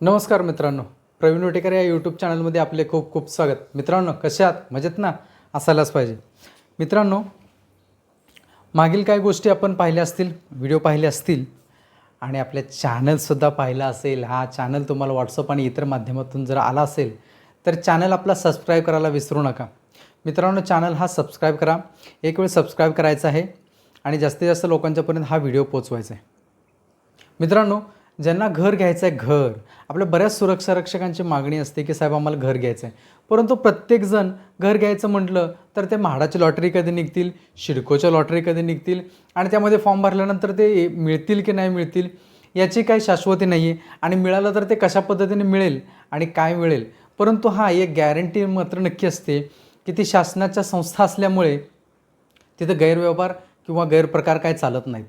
नमस्कार मित्रांनो. प्रवीण वटेकर या यूट्यूब चॅनलमध्ये आपले खूप खूप स्वागत. मित्रांनो कसे आहात? मजेत ना? असायलाच पाहिजे. मित्रांनो मागील काही गोष्टी आपण पाहिल्या असतील व्हिडिओ पाहिले असतील आणि आपल्या चॅनलसुद्धा पाहिला असेल हा चॅनल तुम्हाला व्हॉट्सअप आणि इतर माध्यमातून जर आला असेल तर चॅनल आपला सबस्क्राईब करायला विसरू नका. मित्रांनो चॅनल हा सबस्क्राईब करा. एक वेळ सबस्क्राईब करायचा आहे आणि जास्तीत जास्त लोकांच्यापर्यंत हा व्हिडिओ पोचवायचा आहे. मित्रांनो ज्यांना घर घ्यायचं आहे घर. आपल्या बऱ्याच सुरक्षा रक्षकांची मागणी असते की साहेब आम्हाला घर घ्यायचं आहे परंतु प्रत्येकजण घर घ्यायचं म्हटलं तर ते म्हाडाची लॉटरी कधी निघतील शिडकोच्या लॉटरी कधी निघतील आणि त्यामध्ये फॉर्म भरल्यानंतर ते मिळतील की नाही मिळतील याची काही शाश्वती नाही आहे आणि मिळालं तर ते कशा पद्धतीने मिळेल आणि काय मिळेल? परंतु हा एक गॅरंटी मात्र नक्की असते की ती शासनाच्या संस्था असल्यामुळे तिथं गैरव्यवहार किंवा गैरप्रकार काय चालत नाहीत.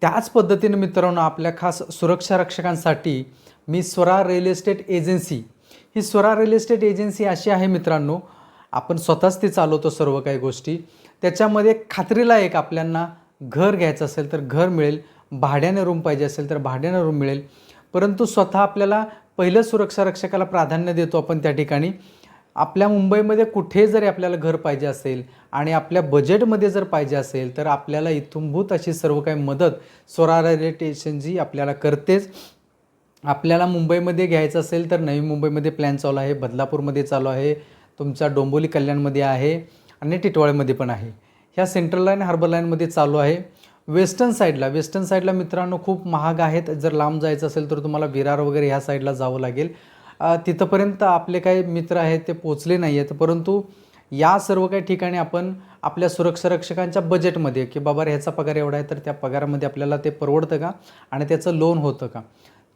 त्याच पद्धतीने मित्रांनो आपल्या खास सुरक्षा रक्षकांसाठी मी स्वरा रिअल इस्टेट एजन्सी ही स्वरा रिअल इस्टेट एजन्सी अशी आहे मित्रांनो आपण स्वतःच ती चालवतो सर्व काही गोष्टी. त्याच्यामध्ये खात्रीला एक आपल्यांना घर घ्यायचं असेल तर घर मिळेल भाड्याने रूम पाहिजे असेल तर भाड्याने रूम मिळेल. परंतु स्वतः आपल्याला पहिलं सुरक्षा रक्षकाला प्राधान्य देतो आपण त्या ठिकाणी. आपल्या मुंबईमध्ये कुठे जरी आपल्याला घर पाहिजे असेल आणि आपल्या बजेटमध्ये जर पाहिजे असेल तर आपल्याला इथूनभूत अशी सर्व काही मदत स्वरा रेटेशन जी आपल्याला करतेच. आपल्याला मुंबईमध्ये घ्यायचं असेल तर नवी मुंबईमध्ये प्लॅन चालू आहे बदलापूरमध्ये चालू आहे तुमचा डोंबोली कल्याणमध्ये आहे आणि टिटवाळेमध्ये पण आहे. ह्या सेंट्रल लाईन हार्बर लाईनमध्ये चालू आहे. वेस्टर्न साईडला वेस्टर्न साईडला मित्रांनो खूप महाग आहेत. जर लांब जायचं असेल तर तुम्हाला विरार वगैरे ह्या साईडला जावं लागेल. तिथंपर्यंत आपले काही मित्र आहेत ते पोचले नाही आहेत परंतु या सर्व काही ठिकाणी आपण आपल्या सुरक्षा रक्षकांच्या बजेटमध्ये की बाबा रे ह्याचा पगार एवढा आहे तर त्या पगारामध्ये आपल्याला ते परवडतं का? आणि त्याचं लोन होतं का?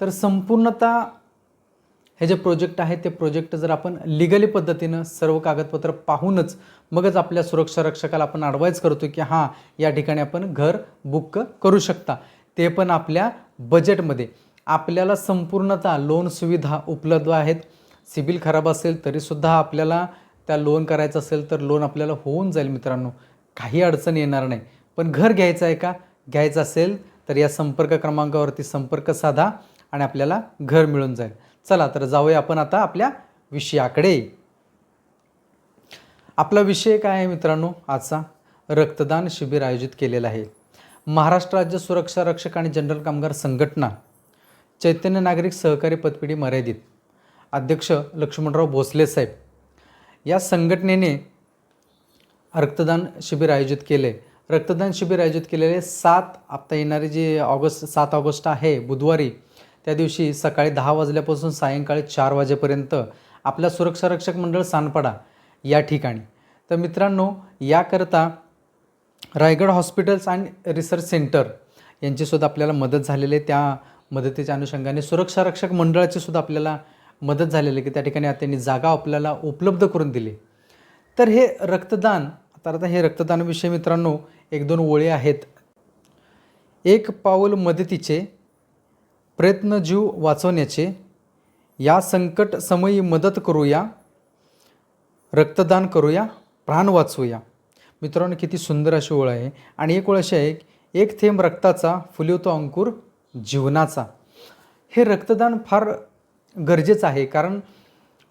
तर संपूर्णतः हे जे प्रोजेक्ट आहे ते प्रोजेक्ट जर आपण लिगली पद्धतीनं सर्व कागदपत्र पाहूनच मगच आपल्या सुरक्षा रक्षकाला आपण ॲडवाईज करतो की हां या ठिकाणी आपण घर बुक करू शकता. ते पण आपल्या बजेटमध्ये आपल्याला संपूर्णतः लोन सुविधा उपलब्ध आहेत. सिबिल खराब असेल तरीसुद्धा आपल्याला त्या लोन करायचं असेल तर लोन आपल्याला होऊन जाईल मित्रांनो. काही अडचण येणार नाही. पण घर घ्यायचं आहे का? घ्यायचं असेल तर या संपर्क क्रमांकावरती संपर्क साधा आणि आपल्याला घर मिळून जाईल. चला तर जाऊया आपण आता आपल्या विषयाकडे. आपला विषय काय आहे मित्रांनो? आजचा रक्तदान शिबिर आयोजित केलेलं आहे. महाराष्ट्र राज्य सुरक्षा रक्षक आणि जनरल कामगार संघटना चैतन्य नागरिक सहकारी पतपिढी मर्यादित. अध्यक्ष लक्ष्मणराव भोसले साहेब. या संघटनेने रक्तदान शिबिर आयोजित केले. रक्तदान शिबिर आयोजित केलेले सात आता येणारे जे ऑगस्ट सात ऑगस्ट आहे बुधवारी त्या दिवशी सकाळी दहा वाजल्यापासून सायंकाळी चार वाजेपर्यंत आपल्या सुरक्षा रक्षक मंडळ सानपाडा या ठिकाणी. तर मित्रांनो याकरता Raigad hospitals and research centre यांचीसुद्धा आपल्याला मदत झालेली आहे. त्या मदतीच्या अनुषंगाने सुरक्षा रक्षक मंडळाची सुद्धा आपल्याला मदत झालेली आहे की त्या ठिकाणी त्यांनी जागा आपल्याला उपलब्ध करून दिली. तर हे रक्तदान आता आता हे रक्तदानाविषयी मित्रांनो एक दोन ओळी आहेत. एक पाऊल मदतीचे प्रयत्न जीव वाचवण्याचे या संकट समयी मदत करूया रक्तदान करूया प्राण वाचवूया. मित्रांनो किती सुंदर अशी ओळ आहे. आणि एक ओळ अशी आहे एक थेंब रक्ताचा फुलवतो अंकुर जीवनाचा. हे रक्तदान फार गरजेचं आहे कारण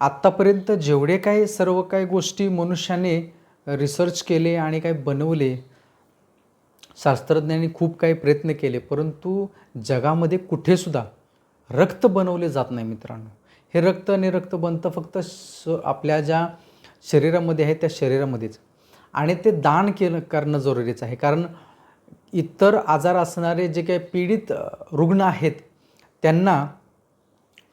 आत्तापर्यंत जेवढे काही सर्व काही गोष्टी मनुष्याने रिसर्च केले आणि काही बनवले शास्त्रज्ञांनी खूप काही प्रयत्न केले परंतु जगामध्ये कुठेसुद्धा रक्त बनवले जात नाही मित्रांनो. हे रक्त आणि रक्त बनतं फक्त स आपल्या ज्या शरीरामध्ये आहे त्या शरीरामध्येच. आणि ते दान केलं करणं जरुरीचं आहे कारण इतर आजार असणारे जे काही पीडित रुग्ण आहेत त्यांना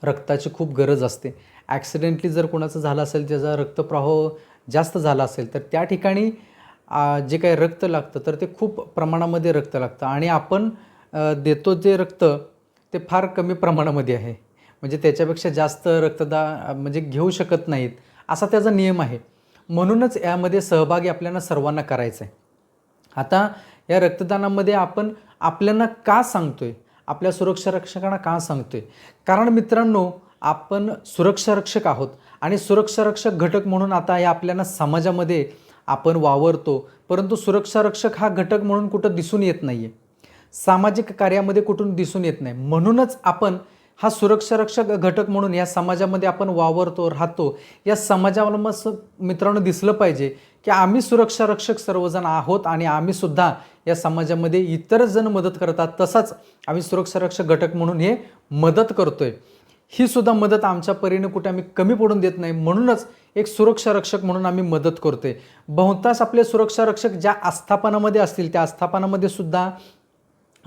रक्ताची खूप गरज असते. ॲक्सिडेंटली जर कोणाचं झालं असेल त्याचा रक्तप्रवाह जास्त झाला असेल तर त्या ठिकाणी जे काही रक्त लागतं तर ते खूप प्रमाणामध्ये रक्त लागतं. आणि आपण देतो जे रक्त ते फार कमी प्रमाणामध्ये आहे. म्हणजे त्याच्यापेक्षा जास्त रक्तदा म्हणजे घेऊ शकत नाहीत असा त्याचा नियम आहे. म्हणूनच यामध्ये सहभागी आपल्याला सर्वांना करायचा आहे आता या रक्तदानामध्ये आपण आपल्याला का सांगतोय? आपल्या सुरक्षा रक्षकांना का सांगतोय? कारण मित्रांनो आपण सुरक्षा रक्षक आहोत आणि सुरक्षा रक्षक घटक म्हणून आता या आपल्याला समाजामध्ये आपण वावरतो. परंतु सुरक्षा रक्षक हा घटक म्हणून कुठं दिसून येत नाही आहे सामाजिक कार्यामध्ये कुठून दिसून येत नाही. म्हणूनच आपण हा सुरक्षा रक्षक घटक म्हणून या समाजामध्ये आपण वावरतो राहतो. या समाजाला मग मित्रांनो दिसलं पाहिजे की आम्ही सुरक्षा रक्षक सर्वजण आहोत आणि आम्हीसुद्धा या समाजामध्ये इतर जण मदत करतात तसाच आम्ही सुरक्षा रक्षक घटक म्हणून हे मदत करतोय. ही सुद्धा मदत आमच्या परीने कुठे आम्ही कमी पडून देत नाही म्हणूनच एक सुरक्षा रक्षक म्हणून आम्ही मदत करतोय. बहुतांश आपले सुरक्षा रक्षक ज्या आस्थापनामध्ये असतील त्या आस्थापनामध्ये सुद्धा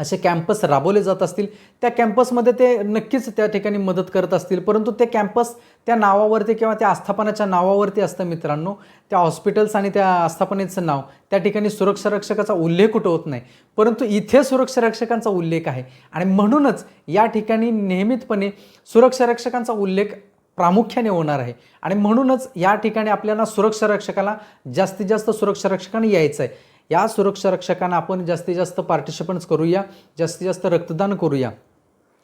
असे कॅम्पस राबवले जात असतील. त्या कॅम्पसमध्ये ते नक्कीच त्या ठिकाणी मदत करत असतील. परंतु ते कॅम्पस त्या नावावरती किंवा त्या आस्थापनाच्या नावावरती असतं मित्रांनो. त्या हॉस्पिटल्स आणि त्या आस्थापनेचं नाव त्या ठिकाणी सुरक्षा रक्षकाचा उल्लेख कुठं होत नाही. परंतु इथे सुरक्षा रक्षकांचा उल्लेख आहे. आणि म्हणूनच या ठिकाणी नियमितपणे सुरक्षा रक्षकांचा उल्लेख प्रामुख्याने होणार आहे. आणि म्हणूनच या ठिकाणी आपल्याला सुरक्षा रक्षकाला जास्तीत जास्त सुरक्षारक्षकाने यायचं आहे या सुरक्षा रक्षकांना आपण जास्तीत जास्त पार्टिसिपंट्स करूया जास्तीत जास्त रक्तदान करूया.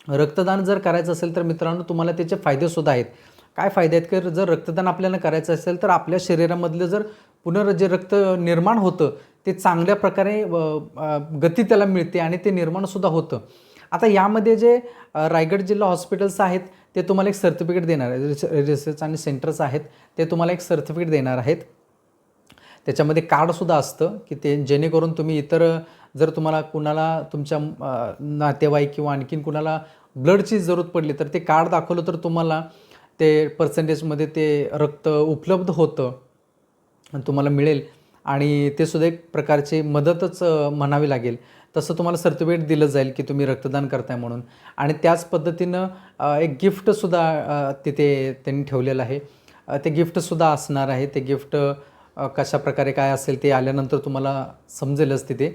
रक्तदान जर करायचं असेल तर मित्रांनो तुम्हाला त्याचे फायदेसुद्धा आहेत. काय फायदे आहेत? की जर रक्तदान आपल्याला करायचं असेल तर आपल्या शरीरामधलं जर पुनर् जे रक्त निर्माण होतं ते चांगल्या प्रकारे गती त्याला मिळते आणि ते निर्माणसुद्धा होतं. आता यामध्ये जे रायगड जिल्हा हॉस्पिटल्स आहेत ते तुम्हाला एक सर्टिफिकेट देणार आहे रिसर्च आणि सेंटर्स आहेत ते तुम्हाला एक सर्टिफिकेट देणार आहेत. त्याच्यामध्ये कार्डसुद्धा असतं की ते जेणेकरून तुम्ही इतर जर तुम्हाला कुणाला तुमच्या नातेवाईक किंवा आणखीन कुणाला ब्लडची जरूरत पडली तर ते कार्ड दाखवलं तर तुम्हाला ते पर्सेंटेजमध्ये ते रक्त उपलब्ध होतं तुम्हाला मिळेल. आणि ते सुद्धा एक प्रकारची मदतच म्हणावी लागेल. तसं तुम्हाला सर्टिफिकेट दिलं जाईल की तुम्ही रक्तदान करताय म्हणून. आणि त्याच पद्धतीनं एक गिफ्टसुद्धा तिथे त्यांनी ठेवलेलं आहे. ते गिफ्टसुद्धा असणार आहे. ते गिफ्ट कशा प्रकारे काय असेल ते आल्यानंतर तुम्हाला समजेलच तिथे.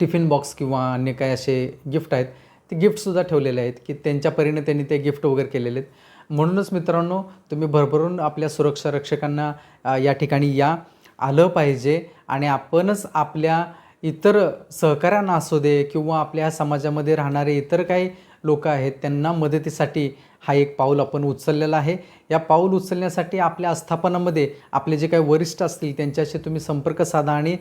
टिफिन बॉक्स किंवा अन्य काय असे गिफ्ट आहेत ते गिफ्टसुद्धा ठेवलेले आहेत की त्यांच्या परीने त्यांनी ते गिफ्ट वगैरे केलेले आहेत. म्हणूनच मित्रांनो तुम्ही भरभरून आपल्या सुरक्षा रक्षकांना या ठिकाणी या. आलं पाहिजे आणि आपणच आपल्या इतर सहकाऱ्यांना असू दे किंवा आपल्या समाजामध्ये राहणारे इतर काही लोक आहेत त्यांना मदतीसाठी हा एक पाऊल आपण उचललेला आहे. या पाऊल उचलण्यासाठी आपल्या आस्थापनामध्ये आपले जे काही वरिष्ठ असतील त्यांच्याशी तुम्ही संपर्क साधा आणि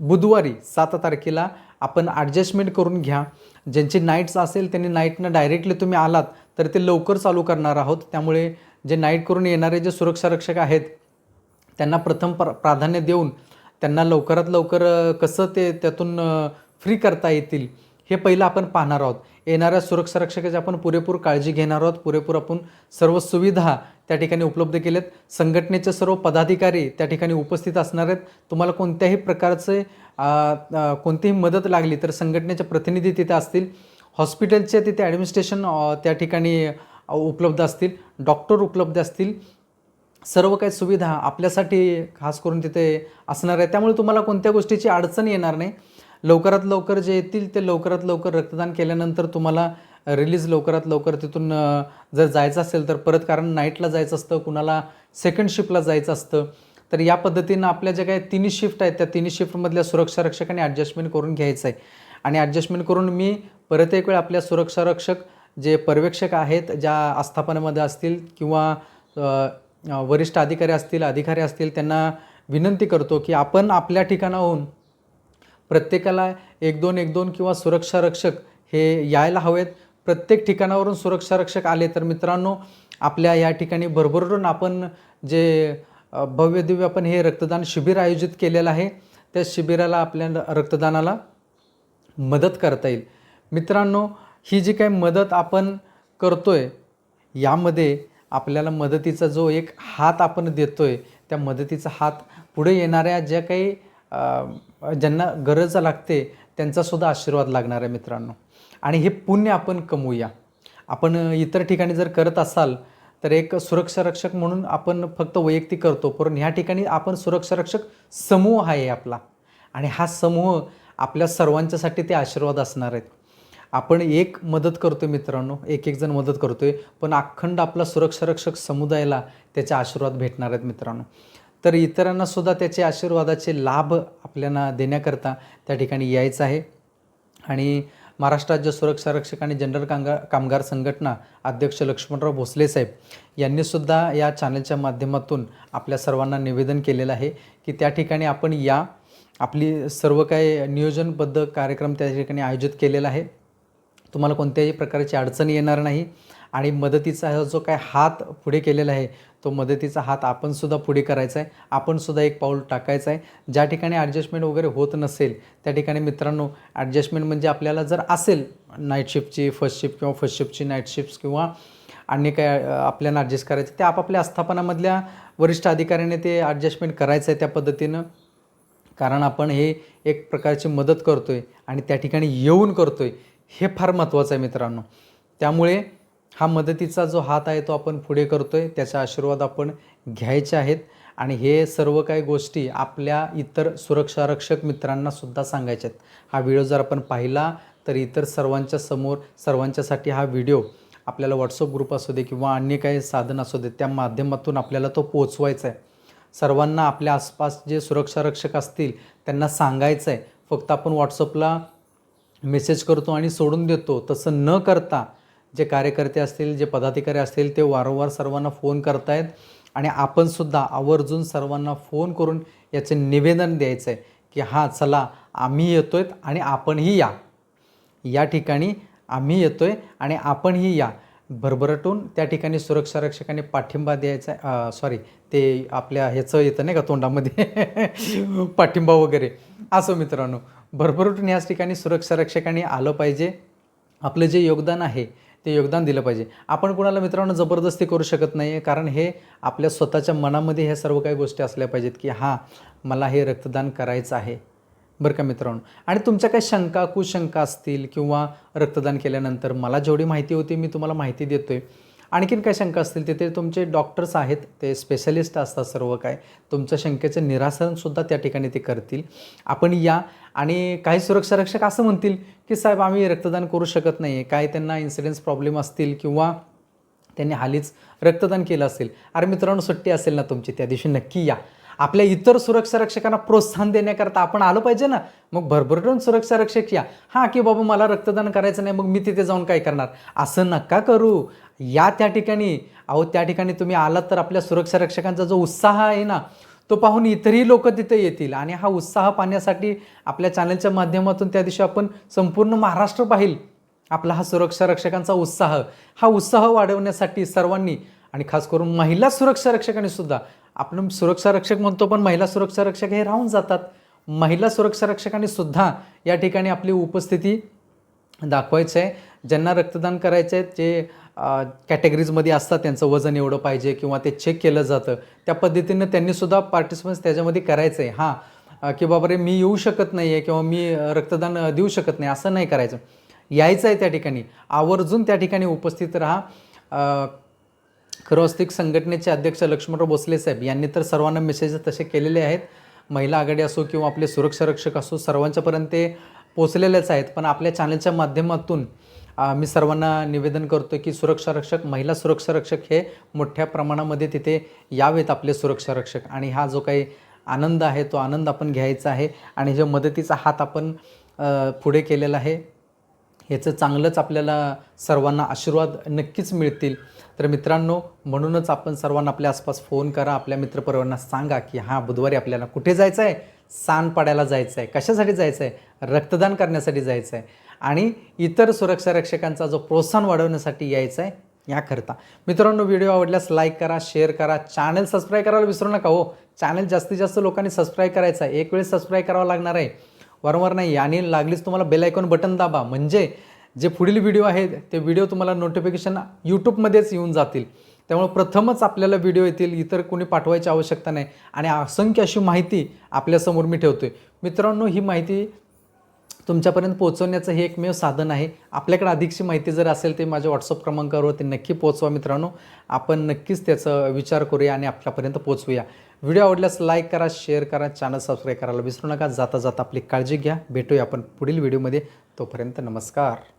बुधवारी सात तारखेला आपण ॲडजस्टमेंट करून घ्या. ज्यांची नाईट्स असेल त्यांनी नाईटनं डायरेक्टली तुम्ही आलात तर ते लवकर चालू करणार आहोत. त्यामुळे जे नाईट करून येणारे जे सुरक्षा रक्षक आहेत त्यांना प्रथम प्र प्राधान्य देऊन त्यांना लवकरात लवकर कसं ते त्यातून फ्री करता येतील हे पहिलं आपण पाहणार आहोत. येणाऱ्या सुरक्षा रक्षकाची आपण पुरेपूर काळजी घेणार आहोत. पुरेपूर आपण सर्व सुविधा त्या ठिकाणी उपलब्ध केल्यात. संघटनेचे सर्व पदाधिकारी त्या ठिकाणी उपस्थित असणार आहेत. तुम्हाला कोणत्याही प्रकारचे कोणतीही मदत लागली तर संघटनेचे प्रतिनिधी तिथे असतील. हॉस्पिटलचे तिथे ॲडमिनिस्ट्रेशन त्या ठिकाणी उपलब्ध असतील. डॉक्टर उपलब्ध असतील. सर्व काही सुविधा आपल्यासाठी खास करून तिथे असणार आहे. त्यामुळे तुम्हाला कोणत्या गोष्टीची अडचण येणार नाही. लवकरात लवकर जे येतील ते लवकरात लवकर रक्तदान केल्यानंतर तुम्हाला रिलीज लवकरात लवकर तिथून जर जायचं असेल तर परत कारण नाईटला जायचं असतं कुणाला सेकंड शिफ्टला जायचं असतं. तर या पद्धतीनं आपल्या ज्या काही तिन्ही शिफ्ट आहेत त्या तिन्ही शिफ्टमधल्या सुरक्षा रक्षकांनी ॲडजस्टमेंट करून घ्यायचं आहे आणि ॲडजस्टमेंट करून मी परत एक वेळ आपल्या सुरक्षा रक्षक जे पर्यवेक्षक आहेत ज्या आस्थापनामध्ये असतील किंवा वरिष्ठ अधिकारी असतील अधिकारी असतील त्यांना विनंती करतो की आपण आपल्या ठिकाणाहून प्रत्येकाला एक दोन एक दोन किंवा सुरक्षा रक्षक हे यायला हवेत. प्रत्येक ठिकाणावरून सुरक्षा रक्षक आले तर मित्रांनो आपल्या या ठिकाणी भरभरून आपण जे भव्य दिव्य आपण हे रक्तदान शिबिर आयोजित केलेलं आहे त्या शिबिराला आपल्या रक्तदानाला मदत करता येईल. मित्रांनो ही जी काही मदत आपण करतोय यामध्ये आपल्याला मदतीचा जो एक हात आपण देतोय त्या मदतीचा हात पुढे येणाऱ्या ज्या काही ज्यांना गरज लागते त्यांचासुद्धा आशीर्वाद लागणार आहे मित्रांनो. आणि हे पुण्य आपण कमवूया. आपण इतर ठिकाणी जर करत असाल तर एक सुरक्षारक्षक म्हणून आपण फक्त वैयक्तिक करतो पण ह्या ठिकाणी आपण सुरक्षारक्षक समूह आहे आपला. आणि हा समूह आपल्या सर्वांच्यासाठी ते आशीर्वाद असणार आहेत. आपण एक मदत करतोय मित्रांनो एक एक जण मदत करतोय पण अखंड आपला सुरक्षारक्षक समुदायाला त्याचे आशीर्वाद भेटणार आहेत मित्रांनो. तर इतरांना सुद्धा त्याचे आशीर्वादाचे लाभ आपल्याला देण्याकरता त्या ठिकाणी यायचं आहे. आणि महाराष्ट्र राज्य सुरक्षा रक्षक आणि जनरल कामगार कामगार संघटना अध्यक्ष लक्ष्मणराव भोसले साहेब यांनीसुद्धा या चॅनलच्या माध्यमातून आपल्या सर्वांना निवेदन केलेलं आहे की त्या ठिकाणी आपण या. आपली सर्व काही नियोजनबद्ध कार्यक्रम त्या ठिकाणी आयोजित केलेला आहे. तुम्हाला कोणत्याही प्रकारची अडचण येणार नाही. आणि मदतीचा जो काय हात पुढे केलेला आहे तो मदतीचा हात आपणसुद्धा पुढे करायचा आहे. आपणसुद्धा एक पाऊल टाकायचं आहे. ज्या ठिकाणी ॲडजस्टमेंट वगैरे होत नसेल त्या ठिकाणी मित्रांनो ॲडजस्टमेंट म्हणजे आपल्याला जर असेल नाईट शिफ्टची फर्स्ट शिफ्ट किंवा फर्स्ट शिफ्टची नाईट शिफ्ट किंवा अन्य काय आपल्याला ॲडजस्ट करायचं ते आपापल्या आस्थापनामधल्या वरिष्ठ अधिकाऱ्याने ते ॲडजस्टमेंट करायचं आहे त्या पद्धतीनं. कारण आपण हे एक प्रकारची मदत करतो आहे आणि त्या ठिकाणी येऊन करतो आहे हे फार महत्त्वाचं आहे मित्रांनो. त्यामुळे हा मदतीचा जो हात आहे तो आपण पुढे करतो आहे त्याचा आशीर्वाद आपण घ्यायचे आहेत. आणि हे सर्व काही गोष्टी आपल्या इतर सुरक्षारक्षक मित्रांनासुद्धा सांगायच्या आहेत. हा व्हिडिओ जर आपण पाहिला तर इतर सर्वांच्या समोर सर्वांच्यासाठी हा व्हिडिओ आपल्याला व्हॉट्सअप ग्रुप असू दे किंवा अन्य काही साधन असू दे त्या माध्यमातून आपल्याला तो पोचवायचा आहे. सर्वांना आपल्या आसपास जे सुरक्षारक्षक असतील त्यांना सांगायचं आहे. फक्त आपण व्हॉट्सअपला मेसेज करतो आणि सोडून देतो तसं न करता जे कार्यकर्ते असतील जे पदाधिकारी असतील ते वारंवार सर्वांना फोन करतायत आणि आपणसुद्धा आवर्जून सर्वांना फोन करून याचे निवेदन द्यायचं आहे की हां चला आम्ही येतो आहेत आणि आपणही या. या ठिकाणी आम्ही येतो आहे आणि आपणही या. भरभरटून त्या ठिकाणी सुरक्षा रक्षकांनी पाठिंबा द्यायचा आहे सॉरी ते आपल्या ह्याचं येतं नाही का तोंडामध्ये? पाठिंबा वगैरे. असं मित्रांनो. भरभराटून याच ठिकाणी सुरक्षा रक्षकांनी आलं पाहिजे. आपलं जे योगदान आहे ते योगदान दिलं पाहिजे. आपण कोणाला मित्रांनो जबरदस्ती करू शकत नाही आहे कारण हे आपल्या स्वतःच्या मनामध्ये ह्या सर्व काही गोष्टी असल्या पाहिजेत की हां मला हे रक्तदान करायचं आहे. बरं का मित्रांनो? आणि तुमच्या काही शंका कुशंका असतील किंवा रक्तदान केल्यानंतर मला जेवढी माहिती होती मी तुम्हाला माहिती देतो आहे आणखीन काय शंका असतील? तिथे तुमचे डॉक्टर्स आहेत ते स्पेशलिस्ट असतात सर्व काय. तुमच्या शंकेचं निरासनसुद्धा त्या ठिकाणी ते करतील. आपण या. आणि काही सुरक्षा रक्षक असं म्हणतील की साहेब आम्ही रक्तदान करू शकत नाही आहे काय त्यांना इन्सिडेंट्स प्रॉब्लेम असतील किंवा त्यांनी हालीच रक्तदान केलं असेल. अरे मित्रांनो सुट्टी असेल ना तुमची त्या दिवशी नक्की या. आपल्या इतर सुरक्षा रक्षकांना प्रोत्साहन देण्याकरता आपण आलं पाहिजे ना मग भरभरटून सुरक्षा रक्षक या. हां की बाबा मला रक्तदान करायचं नाही मग मी तिथे जाऊन काय करणार? असं नका करू. या त्या ठिकाणी अहो त्या ठिकाणी तुम्ही आलात तर आपल्या सुरक्षा रक्षकांचा जो उत्साह आहे ना तो पाहून इतरही लोक तिथे येतील. आणि हा उत्साह पाहण्यासाठी आपल्या चॅनलच्या माध्यमातून त्या दिवशी आपण संपूर्ण महाराष्ट्र पाहिल. आपला हा सुरक्षा रक्षकांचा उत्साह. हा उत्साह वाढवण्यासाठी सर्वांनी आणि खास करून महिला सुरक्षा रक्षकांनी सुद्धा आपण सुरक्षा रक्षक म्हणतो पण महिला सुरक्षा रक्षक हे राहून जातात. महिला सुरक्षा रक्षकांनी सुद्धा या ठिकाणी आपली उपस्थिती दाखवायचं आहे ज्यांना रक्तदान करायचं आहे जे कॅटेगरीजमध्ये असतात त्यांचं वजन एवढं पाहिजे किंवा ते चेक केलं जातं त्या पद्धतीनं त्यांनीसुद्धा पार्टिसिपन्स त्याच्यामध्ये करायचं आहे हां की बाबा रे मी येऊ शकत नाही आहे किंवा मी रक्तदान देऊ शकत नाही असं नाही करायचं. यायचं आहे त्या ठिकाणी. आवर्जून त्या ठिकाणी उपस्थित राहा. खरोस्तिक संघटनेचे अध्यक्ष लक्ष्मणराव भोसले साहेब यांनी तर सर्वांना मेसेज तसे केलेले आहेत. महिला आघाडी असो किंवा आपले सुरक्षा रक्षक असो सर्वांच्यापर्यंत ते पोचलेलेच आहेत. पण आपल्या चॅनलच्या माध्यमातून मी सर्वांना निवेदन करतो की सुरक्षा रक्षक महिला सुरक्षा रक्षक हे मोठ्या प्रमाणामध्ये तिथे यावेत आपले सुरक्षा रक्षक. आणि हा जो काही आनंद आहे तो आनंद आपण घ्यायचा आहे. आणि जो मदतीचा हात आपण पुढे केलेला आहे ह्याचं चांगलंच आपल्याला सर्वांना आशीर्वाद नक्कीच मिळतील. तर मित्रांनो म्हणूनच आपण सर्वांना आपल्या आसपास फोन करा आपल्या मित्रपरिवारांना सांगा की हां बुधवारी आपल्याला कुठे जायचं आहे सांड पाड्याला जायचं आहे कशासाठी जायचं आहे रक्तदान करण्यासाठी जायचं आहे आणि इतर सुरक्षा रक्षकांचा जो प्रोत्साहन वाढवण्यासाठी यायचं आहे याकरता. मित्रांनो व्हिडिओ आवडल्यास लाईक करा शेअर करा. चॅनल सबस्क्राईब करायला विसरू नका हो. चॅनल जास्तीत जास्त लोकांनी सबस्क्राईब करायचं आहे. एक वेळेस सबस्क्राईब करावं लागणार आहे. वारंवार नाही आणि लागलीच तुम्हाला बेल आयकॉन बटन दाबा. म्हणजे जे पुढील व्हिडिओ आहेत ते व्हिडिओ तुम्हाला नोटिफिकेशन यूट्यूबमध्येच येऊन जातील. त्यामुळे प्रथमच आपल्याला व्हिडिओ येतील इतर कोणी पाठवायची आवश्यकता नाही. आणि असंख्य अशी माहिती आपल्यासमोर मी ठेवतो आहे मित्रांनो ही माहिती तुमच्यापर्यंत पोहोचवण्याचं हे एकमेव साधन आहे. आपल्याकडे अधिकची माहिती जर असेल ते माझ्या व्हॉट्सअप क्रमांकावर ते नक्की पोहोचवा मित्रांनो. आपण नक्कीच त्याचा विचार करूया आणि आपल्यापर्यंत पोहोचवूया. व्हिडिओ आवडल्यास लाईक करा शेअर करा चॅनल सबस्क्राईब करायला विसरू नका. जाता जाता आपली काळजी घ्या. भेटूया आपण पुढील व्हिडिओमध्ये तोपर्यंत नमस्कार.